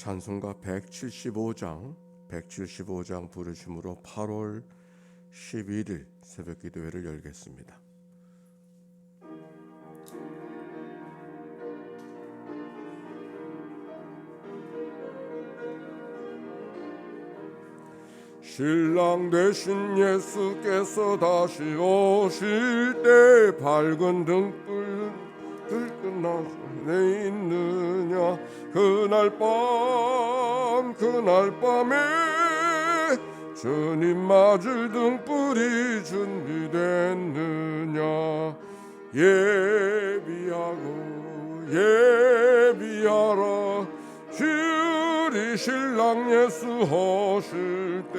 찬송가 175장 175장 부르심으로 8월 11일 새벽 기도회를 열겠습니다. 신랑 되신 예수께서 다시 오실 때 밝은 등불 있느냐 그날 밤 그날 밤에 주님 맞을 등불이 준비됐느냐? 예비하고 예비하라 주리 신랑 예수 오실 때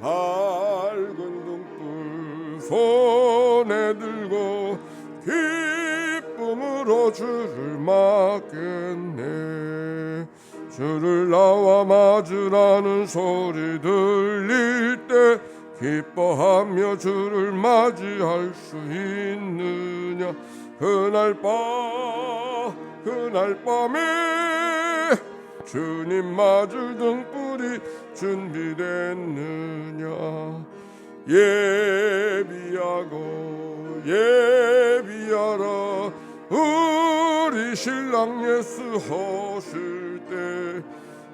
밝은 등불 손에 들고 기쁨으로 주를 맞겠네. 주를 나와 맞으라는 소리 들릴 때 기뻐하며 주를 맞이할 수 있느냐? 그날 밤 그날 밤에 주님 맞을 등불이 준비됐느냐? 예비하고 예비하라 신랑 예수 오실 때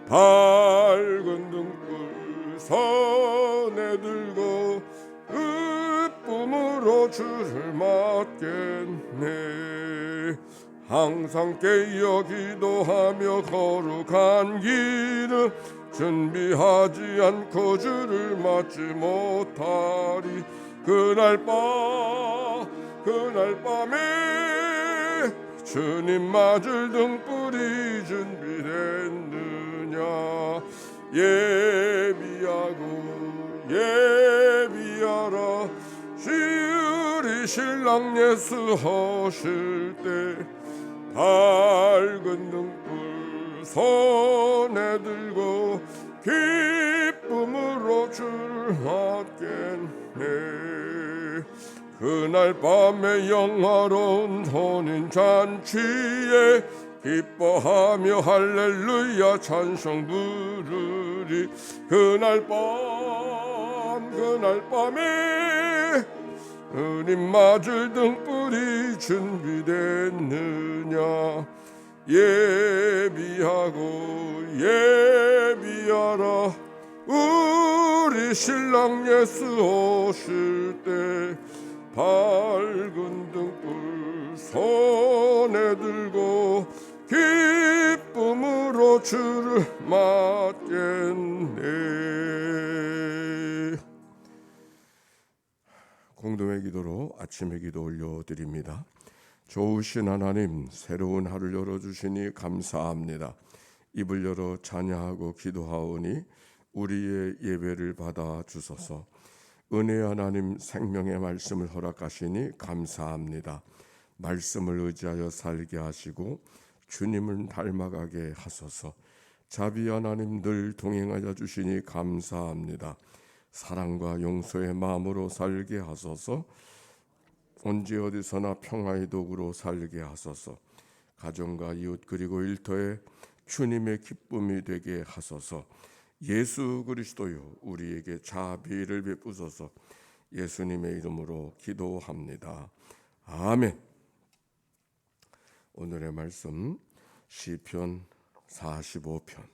밝은 등불 손에 들고 기쁨으로 주를 맞겠네. 항상 깨어 기도하며 거룩한 길은 준비하지 않고 주를 맞지 못하리. 그날 밤 그날 밤에 주님 맞을 등불이 준비됐느냐? 예비하고 예비하라 주리 신랑 예수 오실 때 밝은 등불 손에 들고 기쁨으로 주를 맞겠네 그날 밤에 영화로운 혼인 잔치에 기뻐하며 할렐루야 찬송 부르리. 그날 밤 그날 밤에 주님 맞을 등불이 준비됐느냐? 예비하고 예비하라. 우리 신랑 예수 오실 때 밝은 등불 손에 들고 기쁨으로 주를 맞겠네 공동의 기도로 아침의 기도 올려드립니다. 좋으신 하나님 새로운 하루를 열어주시니 감사합니다. 입을 열어 찬양하고 기도하오니 우리의 예배를 받아 주소서. 은혜 하나님 생명의 말씀을 허락하시니 감사합니다. 말씀을 의지하여 살게 하시고 주님을 닮아가게 하소서. 자비 하나님 늘 동행하여 주시니 감사합니다. 사랑과 용서의 마음으로 살게 하소서. 언제 어디서나 평화의 도구로 살게 하소서. 가정과 이웃 그리고 일터에 주님의 기쁨이 되게 하소서. 예수 그리스도요 우리에게 자비를 베푸소서. 예수님의 이름으로 기도합니다. 아멘. 오늘의 말씀 시편 45편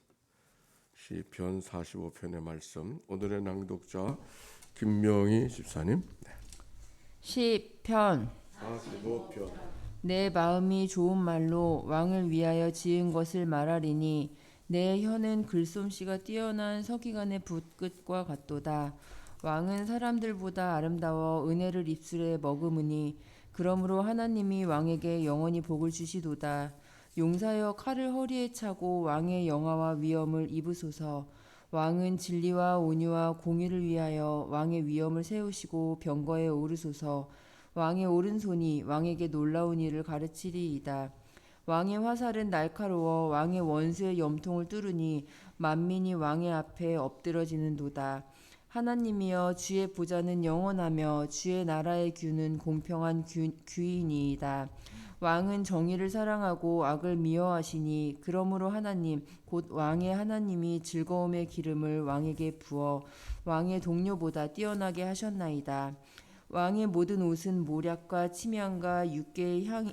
시편 45편의 말씀 오늘의 낭독자 김명희 집사님 네. 시편 45편 내 마음이 좋은 말로 왕을 위하여 지은 것을 말하리니 내 혀는 글솜씨가 뛰어난 서기관의 붓끝과 같도다. 왕은 사람들보다 아름다워 은혜를 입술에 머금으니 그러므로 하나님이 왕에게 영원히 복을 주시도다. 용사여 칼을 허리에 차고 왕의 영화와 위엄을 입으소서. 왕은 진리와 온유와 공의를 위하여 왕의 위엄을 세우시고 병거에 오르소서. 왕의 오른손이 왕에게 놀라운 일을 가르치리이다. 왕의 화살은 날카로워 왕의 원수의 염통을 뚫으니 만민이 왕의 앞에 엎드러지는도다. 하나님이여 주의 보좌는 영원하며 주의 나라의 규는 공평한 규, 규이니이다. 왕은 정의를 사랑하고 악을 미워하시니 그러므로 하나님 곧 왕의 하나님이 즐거움의 기름을 왕에게 부어 왕의 동료보다 뛰어나게 하셨나이다. 왕의 모든 옷은 모략과 침향과 육개의 향,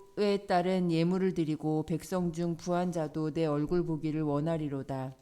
의 딸은 예물을 드리고 백성 중 부한 자도 내 얼굴 보기를 원하리로다.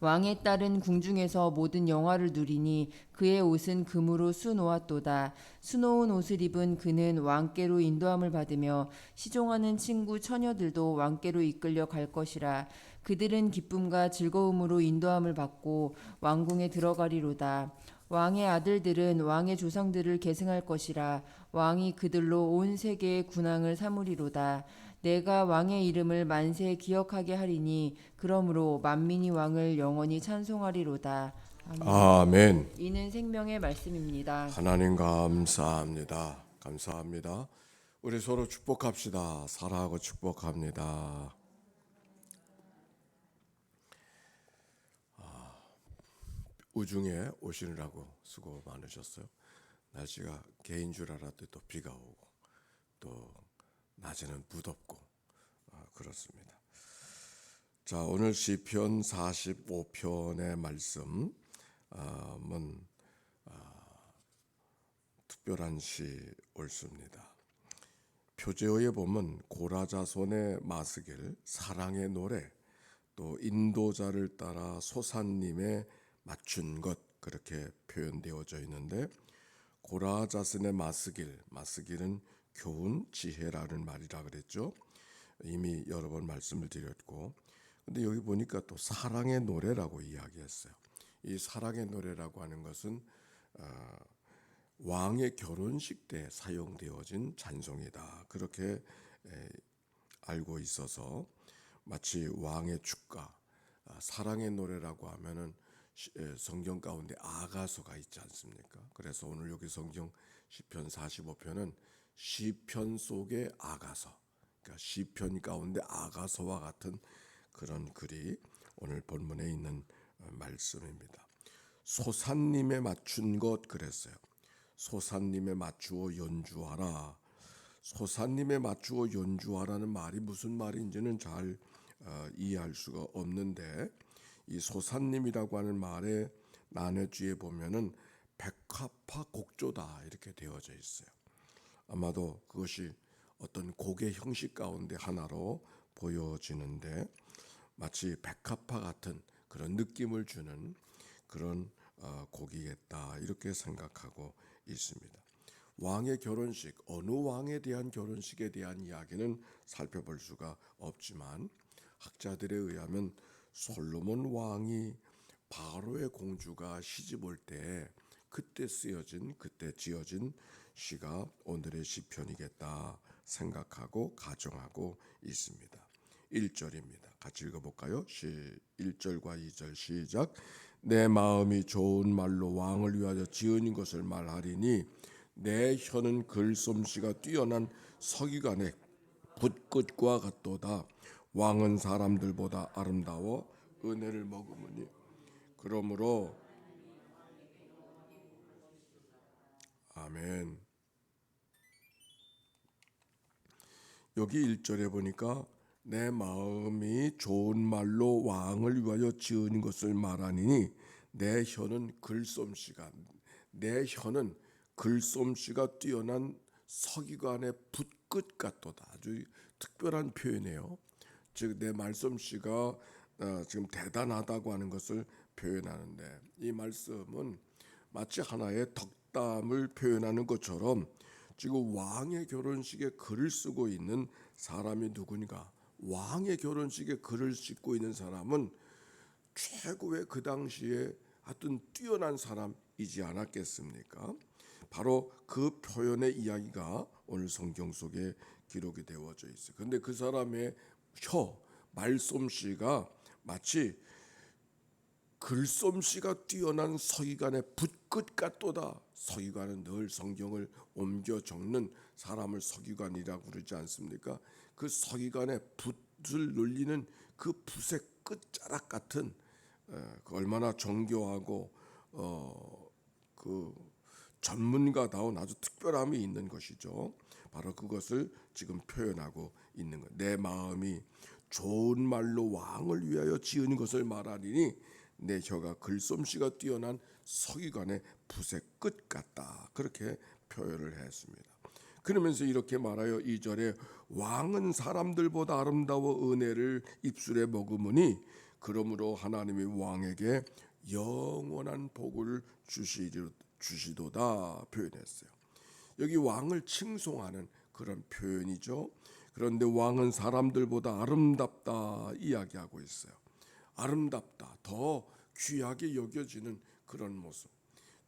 왕의 딸은 궁중에서 모든 영화를 누리니 그의 옷은 금으로 수놓았도다. 수놓은 옷을 입은 그는 왕께로 인도함을 받으며 시종하는 친구 처녀들도 왕께로 이끌려 갈 것이라. 그들은 기쁨과 즐거움으로 인도함을 받고 왕궁에 들어가리로다. 왕의 아들들은 왕의 조상들을 계승할 것이라. 왕이 그들로 온 세계의 군왕을 삼으리로다. 내가 왕의 이름을 만세 기억하게 하리니 그러므로 만민이 왕을 영원히 찬송하리로다. 아멘. 아멘. 이는 생명의 말씀입니다. 하나님 감사합니다. 감사합니다. 우리 서로 축복합시다. 사랑하고 축복합니다. 우중에 오시느라고 수고 많으셨어요. 날씨가 개인 줄 알았더니 또 비가 오고 또 낮에는 무덥고 아, 그렇습니다. 자 오늘 시편 45편의 말씀 아, 은 특별한 시 옳습니다. 표제어에 보면 고라자손의 마스길, 사랑의 노래, 또 인도자를 따라 소산님의 맞춘 것 그렇게 표현되어져 있는데 고라자손의 마스길, 마스길은 교훈, 지혜라는 말이라 그랬죠. 이미 여러 번 말씀을 드렸고, 근데 여기 보니까 또 사랑의 노래라고 이야기했어요. 이 사랑의 노래라고 하는 것은 어, 왕의 결혼식 때 사용되어진 찬송이다. 그렇게 에, 알고 있어서 마치 왕의 축가, 아, 사랑의 노래라고 하면은 성경 가운데 아가서가 있지 않습니까? 그래서 오늘 여기 성경 시편 45편은 시편 속의 아가서, 그러니까 시편 가운데 아가서와 같은 그런 글이 오늘 본문에 있는 어, 말씀입니다. 소산님에 맞춘 것 그랬어요. 소산님에 맞추어 연주하라. 소산님에 맞추어 연주하라는 말이 무슨 말인지는 잘 어, 이해할 수가 없는데 이 소산님이라고 하는 말의 난해주에 보면은 백합화 곡조다 이렇게 되어져 있어요. 아마도 그것이 어떤 곡의 형식 가운데 하나로 보여지는데 마치 백합화 같은 그런 느낌을 주는 그런 어, 곡이겠다 이렇게 생각하고 있습니다. 왕의 결혼식 어느 왕에 대한 결혼식에 대한 이야기는 살펴볼 수가 없지만 학자들에 의하면 솔로몬 왕이 바로의 공주가 시집 올 때 그때 쓰여진 그때 지어진 시가 오늘의 시편이겠다 생각하고 가정하고 있습니다. 1절입니다. 같이 읽어볼까요? 시 1절과 2절 시작. 내 마음이 좋은 말로 왕을 위하여 지은 것을 말하리니 내 혀는 글솜씨가 뛰어난 서기관의 붓끝과 같도다. 왕은 사람들보다 아름다워 은혜를 머금으니 그러므로 아멘. 여기 1절에 보니까 내 마음이 좋은 말로 왕을 위하여 지은 것을 말하니 내 혀는 글솜씨가 내 혀는 글솜씨가 뛰어난 서기관의 붓끝 같도다. 아주 특별한 표현이에요. 즉 내 말솜씨가 어, 지금 대단하다고 하는 것을 표현하는데 이 말씀은 마치 하나의 덕담을 표현하는 것처럼 지금 왕의 결혼식에 글을 쓰고 있는 사람이 누구인가? 왕의 결혼식에 글을 싣고 있는 사람은 최고의 그 당시에 하여튼 뛰어난 사람이지 않았겠습니까? 바로 그 표현의 이야기가 오늘 성경 속에 기록이 되어져 있어요. 근데 그 사람의 혀 말솜씨가 마치 글솜씨가 뛰어난 서기관의 붓끝 같도다. 서기관은 늘 성경을 옮겨 적는 사람을 서기관이라고 그러지 않습니까? 그 서기관의 붓을 눌리는 그 붓의 끝자락 같은 에, 그 얼마나 정교하고 어, 그 전문가다운 아주 특별함이 있는 것이죠. 바로 그것을 지금 표현하고 있는 것. 내 마음이 좋은 말로 왕을 위하여 지은 것을 말하리니 내 혀가 글솜씨가 뛰어난 서기관의 붓의 끝 같다. 그렇게 표현을 했습니다. 그러면서 이렇게 말하여 이절에 왕은 사람들보다 아름다워 은혜를 입술에 머금으니 그러므로 하나님이 왕에게 영원한 복을 주시도다 표현했어요. 여기 왕을 칭송하는 그런 표현이죠. 그런데 왕은 사람들보다 아름답다 이야기하고 있어요. 아름답다, 더 귀하게 여겨지는 그런 모습.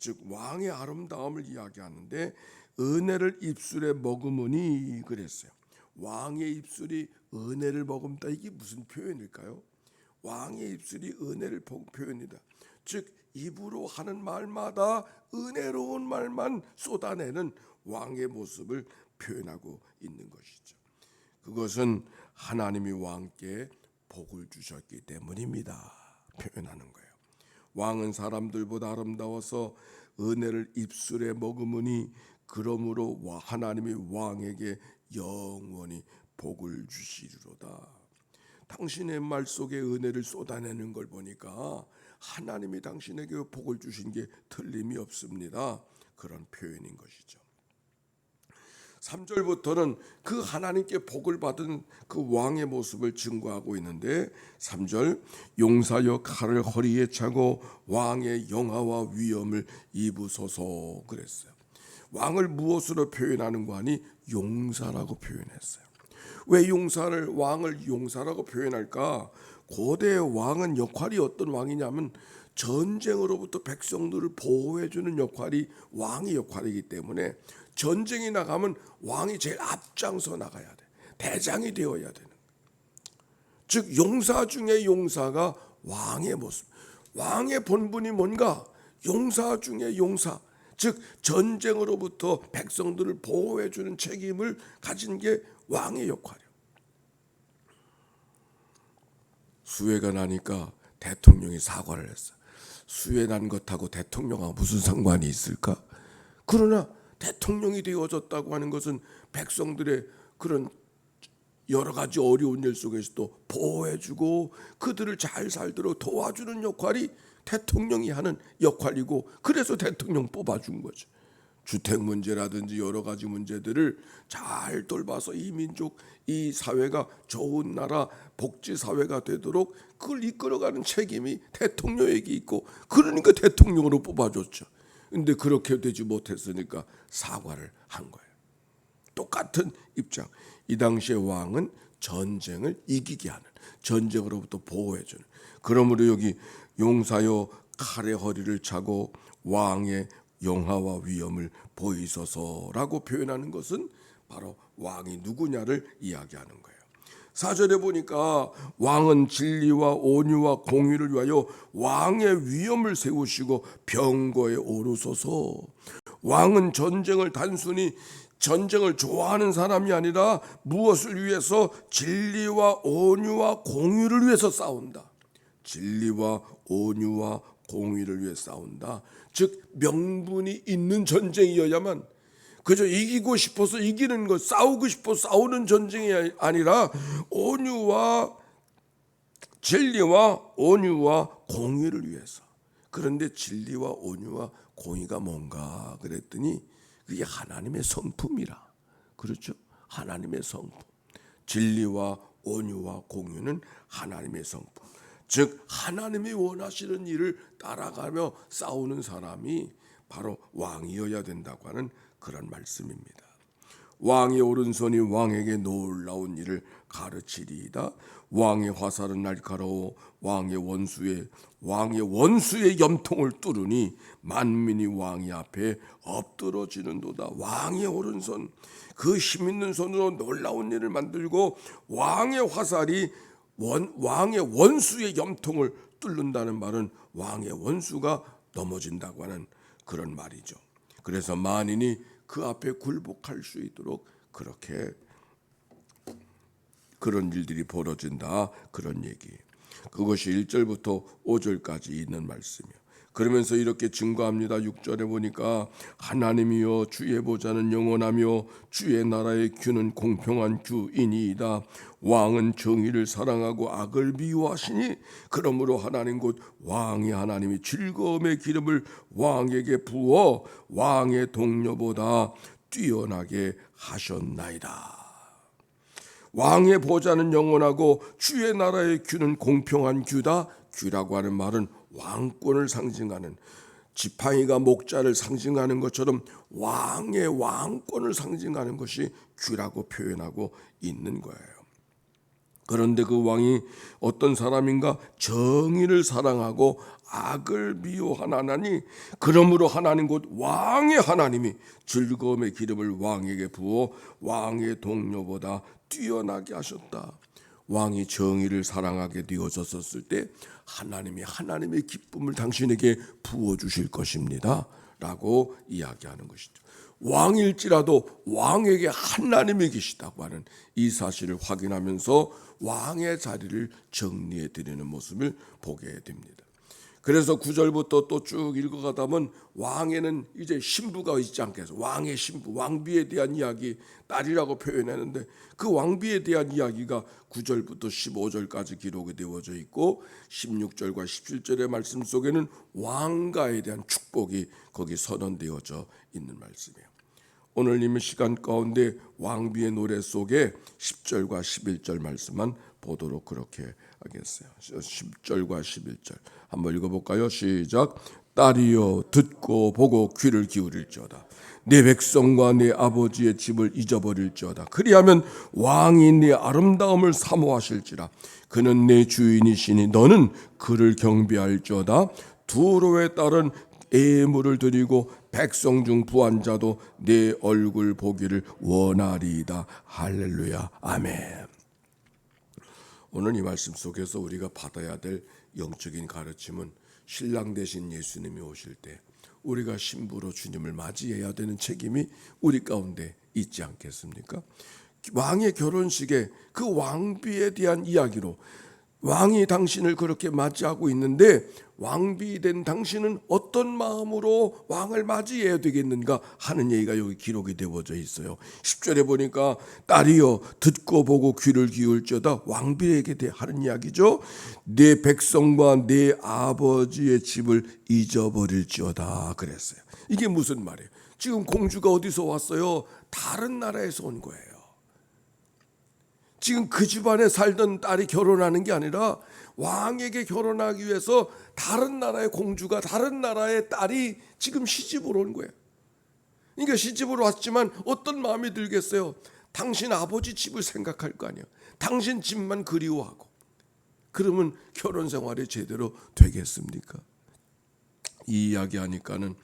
즉 왕의 아름다움을 이야기하는데 은혜를 입술에 머금으니 그랬어요. 왕의 입술이 은혜를 머금다 이게 무슨 표현일까요? 왕의 입술이 은혜를 보- 표현이다. 즉 입으로 하는 말마다 은혜로운 말만 쏟아내는 왕의 모습을 표현하고 있는 것이죠. 그것은 하나님이 왕께 복을 주셨기 때문입니다. 표현하는 거예요. 왕은 사람들보다 아름다워서 은혜를 입술에 머금으니 그러므로 와- 하나님이 왕에게 영원히 복을 주시리로다. 당신의 말 속에 은혜를 쏟아내는 걸 보니까 하나님이 당신에게 복을 주신 게 틀림이 없습니다. 그런 표현인 것이죠. 3절부터는 그 하나님께 복을 받은 그 왕의 모습을 증거하고 있는데 3절 용사여 칼을 허리에 차고 왕의 영화와 위엄을 입으소서 그랬어요. 왕을 무엇으로 표현하는 거 아니 용사라고 표현했어요. 왜 용사를 왕을 용사라고 표현할까? 고대 왕은 역할이 어떤 왕이냐면 전쟁으로부터 백성들을 보호해 주는 역할이 왕의 역할이기 때문에 전쟁이 나가면 왕이 제일 앞장서 나가야 돼. 대장이 되어야 되는. 즉 용사 중에 용사가 왕의 모습. 왕의 본분이 뭔가? 용사 중에 용사. 즉 전쟁으로부터 백성들을 보호해 주는 책임을 가진 게 왕의 역할이에요. 수해가 나니까 대통령이 사과를 했어. 수해 난 것하고 대통령하고 무슨 상관이 있을까? 그러나 대통령이 되어졌다고 하는 것은 백성들의 그런 여러 가지 어려운 일 속에서도 보호해주고 그들을 잘 살도록 도와주는 역할이 대통령이 하는 역할이고 그래서 대통령 뽑아준 거죠. 주택 문제라든지 여러 가지 문제들을 잘 돌봐서 이 민족, 이 사회가 좋은 나라, 복지 사회가 되도록 그걸 이끌어가는 책임이 대통령에게 있고 그러니까 대통령으로 뽑아줬죠. 근데 그렇게 되지 못했으니까 사과를 한 거예요. 똑같은 입장. 이 당시의 왕은 전쟁을 이기게 하는 전쟁으로부터 보호해 주는. 그러므로 여기 용사여 칼의 허리를 차고 왕의 영화와 위엄을 보이소서라고 표현하는 것은 바로 왕이 누구냐를 이야기하는 거예요. 사절에 보니까 왕은 진리와 온유와 공의를 위하여 왕의 위엄을 세우시고 병거에 오르소서. 왕은 전쟁을 단순히 전쟁을 좋아하는 사람이 아니라 무엇을 위해서 진리와 온유와 공의를 위해서 싸운다. 진리와 온유와 공의를 위해 싸운다. 즉 명분이 있는 전쟁이어야만 그저 이기고 싶어서 이기는 것, 싸우고 싶어 싸우는 전쟁이 아니라 온유와 진리와 온유와 공의를 위해서. 그런데 진리와 온유와 공의가 뭔가 그랬더니 그게 하나님의 성품이라. 그렇죠? 하나님의 성품. 진리와 온유와 공유는 하나님의 성품. 즉 하나님이 원하시는 일을 따라가며 싸우는 사람이 바로 왕이어야 된다고 하는 그런 말씀입니다. 왕의 오른손이 왕에게 놀라운 일을 가르치리이다. 왕의 화살은 날카로워 왕의 원수의 왕의 원수의 염통을 뚫으니 만민이 왕의 앞에 엎드러지는도다. 왕의 오른손 그 힘 있는 손으로 놀라운 일을 만들고 왕의 화살이 원, 왕의 원수의 염통을 뚫는다는 말은 왕의 원수가 넘어진다고 하는 그런 말이죠. 그래서 만인이 그 앞에 굴복할 수 있도록 그렇게 그런 일들이 벌어진다 그런 얘기. 그것이 1절부터 5절까지 있는 말씀이요. 그러면서 이렇게 증거합니다. 6절에 보니까 하나님이여 주의 보좌는 영원하며 주의 나라의 규는 공평한 규이니이다. 왕은 정의를 사랑하고 악을 미워하시니 그러므로 하나님 곧 왕의 하나님이 즐거움의 기름을 왕에게 부어 왕의 동료보다 뛰어나게 하셨나이다. 왕의 보좌는 영원하고 주의 나라의 규는 공평한 규다. 규라고 하는 말은 왕권을 상징하는 지팡이가 목자를 상징하는 것처럼 왕의 왕권을 상징하는 것이 규라고 표현하고 있는 거예요. 그런데 그 왕이 어떤 사람인가 정의를 사랑하고 악을 미워한 하나니 그러므로 하나님 곧 왕의 하나님이 즐거움의 기름을 왕에게 부어 왕의 동료보다 뛰어나게 하셨다. 왕이 정의를 사랑하게 되어졌을 때 하나님이 하나님의 기쁨을 당신에게 부어 주실 것입니다. 라고 이야기하는 것이죠. 왕일지라도 왕에게 하나님이 계시다고 하는 이 사실을 확인하면서 왕의 자리를 정리해 드리는 모습을 보게 됩니다. 그래서 구절부터 또 쭉 읽어가다 보면 왕에는 이제 신부가 있지 않겠어. 왕의 신부, 왕비에 대한 이야기 딸이라고 표현했는데 그 왕비에 대한 이야기가 9절부터 15절까지 기록이 되어져 있고 16절과 17절의 말씀 속에는 왕가에 대한 축복이 거기 선언되어져 있는 말씀이에요. 오늘 이미 시간 가운데 왕비의 노래 속에 10절과 11절 말씀만 보도록 그렇게 하겠어요. 10절과 11절 한번 읽어볼까요? 시작. 딸이여 듣고 보고 귀를 기울일지어다. 내 백성과 내 아버지의 집을 잊어버릴지어다. 그리하면 왕이 내 아름다움을 사모하실지라. 그는 내 주인이시니 너는 그를 경배할지어다. 두로의 딸은 애물을 드리고 백성 중 부한자도 내 얼굴 보기를 원하리이다. 할렐루야. 아멘. 오늘 이 말씀 속에서 우리가 받아야 될 영적인 가르침은 신랑 대신 예수님이 오실 때 우리가 신부로 주님을 맞이해야 되는 책임이 우리 가운데 있지 않겠습니까? 왕의 결혼식에 그 왕비에 대한 이야기로 왕이 당신을 그렇게 맞이하고 있는데 왕비 된 당신은 어떤 마음으로 왕을 맞이해야 되겠는가 하는 얘기가 여기 기록이 되어져 있어요. 10절에 보니까 딸이여 듣고 보고 귀를 기울지어다 왕비에게 하는 이야기죠. 내 백성과 내 아버지의 집을 잊어버릴지어다 그랬어요. 이게 무슨 말이에요? 지금 공주가 어디서 왔어요? 다른 나라에서 온 거예요. 지금 그 집안에 살던 딸이 결혼하는 게 아니라 왕에게 결혼하기 위해서 다른 나라의 공주가 다른 나라의 딸이 지금 시집으로 온 거예요. 그러니까 시집으로 왔지만 어떤 마음이 들겠어요? 당신 아버지 집을 생각할 거 아니에요. 당신 집만 그리워하고. 그러면 결혼 생활이 제대로 되겠습니까? 이 이야기 하니까는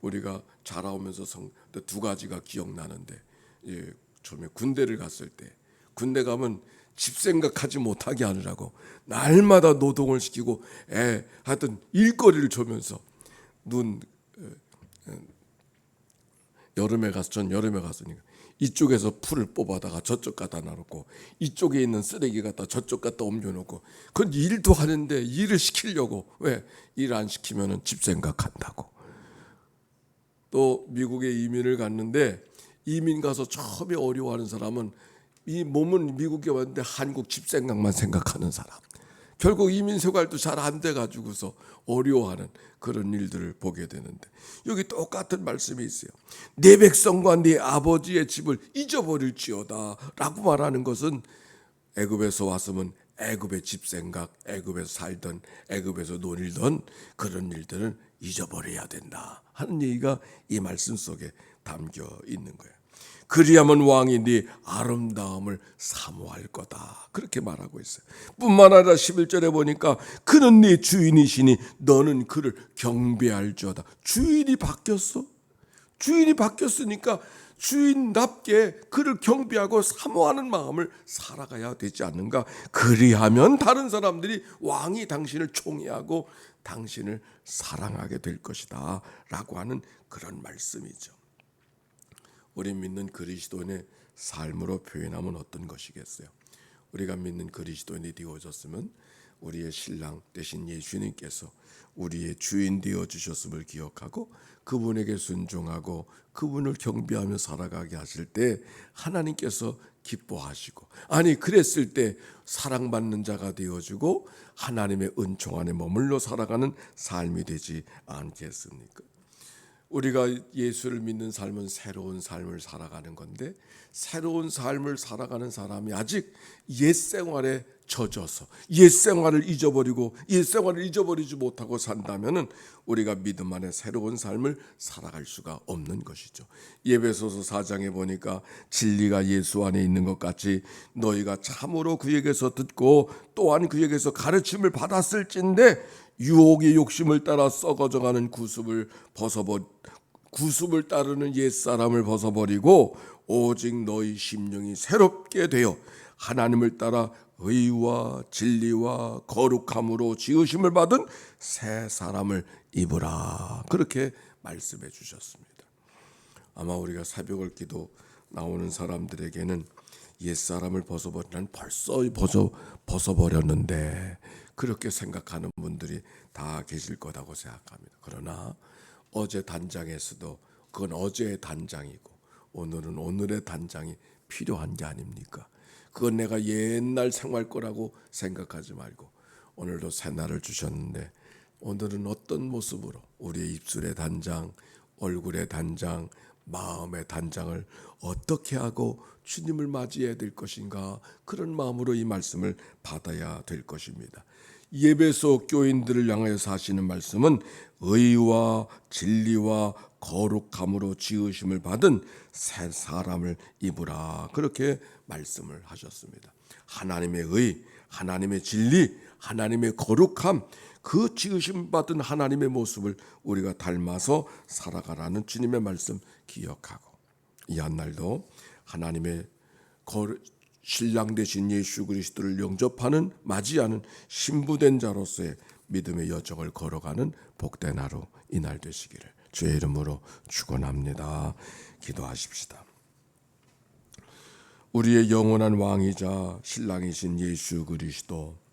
우리가 자라오면서 성, 두 가지가 기억나는데 예, 처음에 군대를 갔을 때 군대 가면 집 생각하지 못하게 하느라고 날마다 노동을 시키고 애 하여튼 일거리를 주면서 눈 여름에 가서 전 여름에 갔으니까 이쪽에서 풀을 뽑아다가 저쪽 갖다 놔놓고 이쪽에 있는 쓰레기 갖다 저쪽 갖다 옮겨놓고 그건 일도 하는데 일을 시키려고. 왜? 일 안 시키면은 집 생각한다고. 또 미국에 이민을 갔는데 이민 가서 처음에 어려워하는 사람은 이 몸은 미국에 왔는데 한국 집 생각만 생각하는 사람. 결국 이민 생활도 잘 안 돼 가지고서 어려워하는 그런 일들을 보게 되는데 여기 똑같은 말씀이 있어요. 내 백성과 네 아버지의 집을 잊어버릴지어다라고 말하는 것은 애굽에서 왔으면 애굽의 집 생각, 애굽에서 살던 애굽에서 놀던 그런 일들은 잊어버려야 된다 하는 얘기가 이 말씀 속에 담겨 있는 거예요. 그리하면 왕이 네 아름다움을 사모할 거다. 그렇게 말하고 있어요. 뿐만 아니라 11절에 보니까 그는 네 주인이시니 너는 그를 경배할지어다. 주인이 바뀌었어. 주인이 바뀌었으니까 주인답게 그를 경배하고 사모하는 마음을 살아가야 되지 않는가? 그리하면 다른 사람들이 왕이 당신을 총애하고 당신을 사랑하게 될 것이다. 라고 하는 그런 말씀이죠. 우리 믿는 그리스도인의 삶으로 표현하면 어떤 것이겠어요? 우리가 믿는 그리스도인이 되어졌으면 우리의 신랑 대신 예수님께서 우리의 주인 되어 주셨음을 기억하고 그분에게 순종하고 그분을 경배하며 살아가게 하실 때 하나님께서 기뻐하시고 아니 그랬을 때 사랑받는 자가 되어 주고 하나님의 은총 안에 머물러 살아가는 삶이 되지 않겠습니까? 우리가 예수를 믿는 삶은 새로운 삶을 살아가는 건데 새로운 삶을 살아가는 사람이 아직 옛 생활에 젖어서 옛 생활을 잊어버리고 옛 생활을 잊어버리지 못하고 산다면은 우리가 믿음 안에 새로운 삶을 살아갈 수가 없는 것이죠. 예배소서 4장에 보니까 진리가 예수 안에 있는 것 같이 너희가 참으로 그에게서 듣고 또한 그에게서 가르침을 받았을진데 유혹의 욕심을 따라 썩어져가는 구습을 벗어버 구습을 따르는 옛 사람을 벗어버리고 오직 너희 심령이 새롭게 되어 하나님을 따라 의와 진리와 거룩함으로 지으심을 받은 새 사람을 입으라 그렇게 말씀해 주셨습니다. 아마 우리가 새벽을 기도 나오는 사람들에게는 옛 사람을 벗어버린 난 벌써 벗어 벗어버렸는데 그렇게 생각하는 분들이 다 계실 거라고 생각합니다. 그러나 어제 단장에서도 그건 어제의 단장이고 오늘은 오늘의 단장이 필요한 게 아닙니까? 그건 내가 옛날 생활 거라고 생각하지 말고 오늘도 새날을 주셨는데 오늘은 어떤 모습으로 우리의 입술의 단장, 얼굴의 단장, 마음의 단장을 어떻게 하고 주님을 맞이해야 될 것인가 그런 마음으로 이 말씀을 받아야 될 것입니다. 예배소 교인들을 향하여서 하시는 말씀은 의와 진리와 거룩함으로 지으심을 받은 새 사람을 입으라 그렇게 말씀을 하셨습니다. 하나님의 의, 하나님의 진리, 하나님의 거룩함 그 지으심 받은 하나님의 모습을 우리가 닮아서 살아가라는 주님의 말씀 기억하고 이 한날도 하나님의 거, 신랑 되신 예수 그리스도를 영접하는 맞이하는 신부된 자로서의 믿음의 여정을 걸어가는 복된 하루 이날 되시기를 주의 이름으로 축원합니다. 기도하십시다. 우리의 영원한 왕이자 신랑이신 예수 그리스도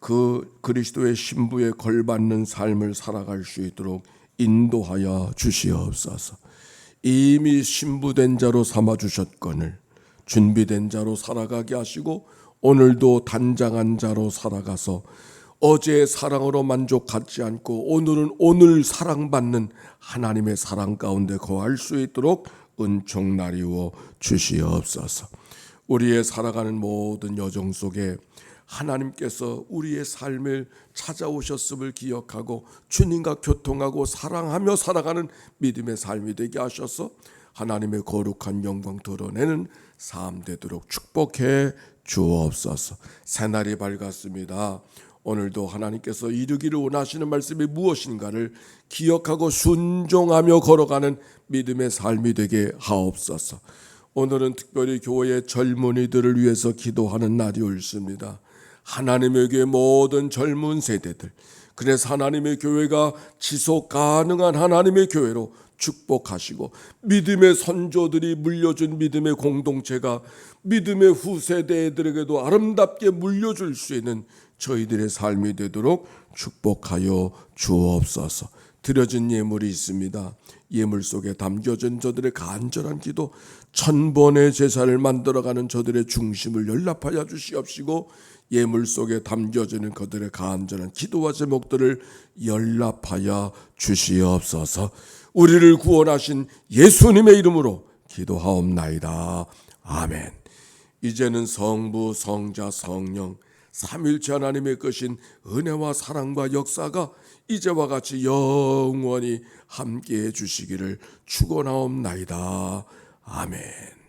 그 그리스도의 신부에 걸받는 삶을 살아갈 수 있도록 인도하여 주시옵소서. 이미 신부된 자로 삼아 주셨거늘 준비된 자로 살아가게 하시고 오늘도 단장한 자로 살아가서 어제의 사랑으로 만족하지 않고 오늘은 오늘 사랑받는 하나님의 사랑 가운데 거할 수 있도록 은총 나리워 주시옵소서. 우리의 살아가는 모든 여정 속에 하나님께서 우리의 삶을 찾아오셨음을 기억하고 주님과 교통하고 사랑하며 살아가는 믿음의 삶이 되게 하셔서 하나님의 거룩한 영광 드러내는 삶 되도록 축복해 주옵소서. 새날이 밝았습니다. 오늘도 하나님께서 이루기를 원하시는 말씀이 무엇인가를 기억하고 순종하며 걸어가는 믿음의 삶이 되게 하옵소서. 오늘은 특별히 교회의 젊은이들을 위해서 기도하는 날이 옳습니다. 하나님의 교회 모든 젊은 세대들 그래서 하나님의 교회가 지속 가능한 하나님의 교회로 축복하시고 믿음의 선조들이 물려준 믿음의 공동체가 믿음의 후세대들에게도 아름답게 물려줄 수 있는 저희들의 삶이 되도록 축복하여 주옵소서. 드려진 예물이 있습니다. 예물 속에 담겨진 저들의 간절한 기도, 천 번의 제사를 만들어가는 저들의 중심을 연락하여 주시옵시고 예물 속에 담겨지는 그들의 간절한 기도와 제목들을 연락하여 주시옵소서. 우리를 구원하신 예수님의 이름으로 기도하옵나이다. 아멘. 이제는 성부, 성자, 성령 삼일체 하나님의 것인 은혜와 사랑과 역사가 이제와 같이 영원히 함께해 주시기를 축원하옵나이다. 아멘.